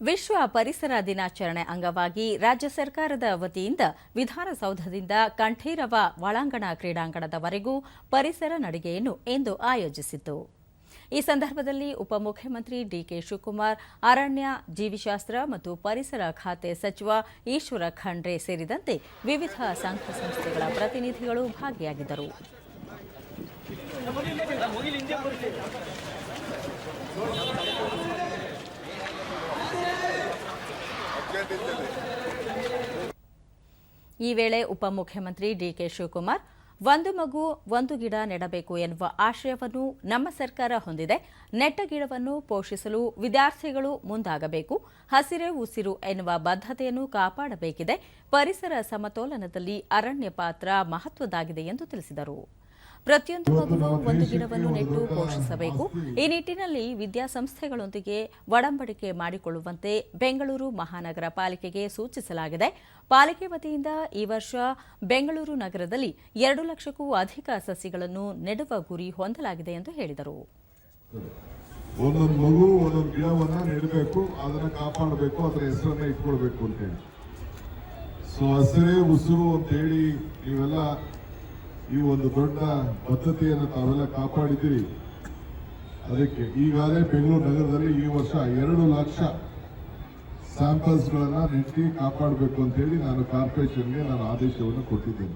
ವಿಶ್ವ ಪರಿಸರ ದಿನಾಚರಣೆ ಅಂಗವಾಗಿ ರಾಜ್ಯ ಸರ್ಕಾರದ ವತಿಯಿಂದ ವಿಧಾನಸೌಧದಿಂದ ಕಂಠೀರವ ಒಳಾಂಗಣ ಕ್ರೀಡಾಂಗಣದವರೆಗೂ ಪರಿಸರ ನಡಿಗೆಯನ್ನು ಇಂದು ಆಯೋಜಿಸಿತು. ಈ ಸಂದರ್ಭದಲ್ಲಿ ಉಪಮುಖ್ಯಮಂತ್ರಿ ಡಿಕೆ ಶಿವಕುಮಾರ್, ಅರಣ್ಯ, ಜೀವಿಶಾಸ್ತ್ರ ಮತ್ತು ಪರಿಸರ ಖಾತೆ ಸಚಿವ ಈಶ್ವರ ಖಂಡ್ರೆ ಸೇರಿದಂತೆ ವಿವಿಧ ಸಂಘ ಸಂಸ್ಥೆಗಳ ಪ್ರತಿನಿಧಿಗಳು ಭಾಗಿಯಾಗಿದ್ದರು. ಈ ವೇಳೆ ಉಪಮುಖ್ಯಮಂತ್ರಿ ಡಿಕೆ ಶಿವಕುಮಾರ್, ಒಂದು ಮಗು, ಒಂದು ಗಿಡ ನೆಡಬೇಕು ಎನ್ನುವ ಆಶಯವನ್ನು ನಮ್ಮ ಸರ್ಕಾರ ಹೊಂದಿದೆ. ನೆಟ್ಟ ಗಿಡವನ್ನು ಪೋಷಿಸಲು ವಿದ್ಯಾರ್ಥಿಗಳು ಮುಂದಾಗಬೇಕು. ಹಸಿರೆ, ಉಸಿರು ಎನ್ನುವ ಬದ್ಧತೆಯನ್ನು ಕಾಪಾಡಬೇಕಿದೆ. ಪರಿಸರ ಸಮತೋಲನದಲ್ಲಿ ಅರಣ್ಯ ಪಾತ್ರ ಮಹತ್ವದಾಗಿದೆ ಎಂದು ತಿಳಿಸಿದರು. ಪ್ರತಿಯೊಂದು ಮಗುವು ಒಂದು ಗಿಡವನ್ನು ನೆಟ್ಟು ಪೋಷಿಸಬೇಕು. ಈ ನಿಟ್ಟಿನಲ್ಲಿ ವಿದ್ಯಾಸಂಸ್ಥೆಗಳೊಂದಿಗೆ ಒಡಂಬಡಿಕೆ ಮಾಡಿಕೊಳ್ಳುವಂತೆ ಬೆಂಗಳೂರು ಮಹಾನಗರ ಪಾಲಿಕೆಗೆ ಸೂಚಿಸಲಾಗಿದೆ. ಪಾಲಿಕೆ ವತಿಯಿಂದ ಈ ವರ್ಷ ಬೆಂಗಳೂರು ನಗರದಲ್ಲಿ ಎರಡು ಲಕ್ಷಕ್ಕೂ ಅಧಿಕ ಸಸಿಗಳನ್ನು ನೆಡುವ ಗುರಿ ಹೊಂದಲಾಗಿದೆ ಎಂದು ಹೇಳಿದರು. ಒಂದೊಂದು ಮಗು ಒಂದೊಂದು ಗಿಡವನ್ನು ನೆಡಬೇಕು ಅದನ್ನ ಕಾಪಾಡಬೇಕು ಅದರ ಹೆಸರನ್ನ ಇಟ್ಕೊಳ್ಬೇಕು ಅಂತೇಳಿ ಸೊ ಹಸಿರೇ ಉಸಿರು ಅಂತೇಳಿ ನೀವೆಲ್ಲ ಈ ಒಂದು ದೊಡ್ಡ ಬದ್ಧತೆಯನ್ನು ತಾವೆಲ್ಲ ಕಾಪಾಡಿದ್ದೀರಿ. ಅದಕ್ಕೆ ಈಗಾಗಲೇ ಬೆಂಗಳೂರು ನಗರದಲ್ಲಿ ಈ ವರ್ಷ ಎರಡು ಲಕ್ಷ ಸ್ಯಾಂಪಲ್ಸ್ಗಳನ್ನು ನೆಟ್ಟಿ ಕಾಪಾಡಬೇಕು ಅಂತೇಳಿ ನಾನು ಕಾರ್ಪೊರೇಷನ್ಗೆ ನಾನು ಆದೇಶವನ್ನು ಕೊಟ್ಟಿದ್ದೇನೆ.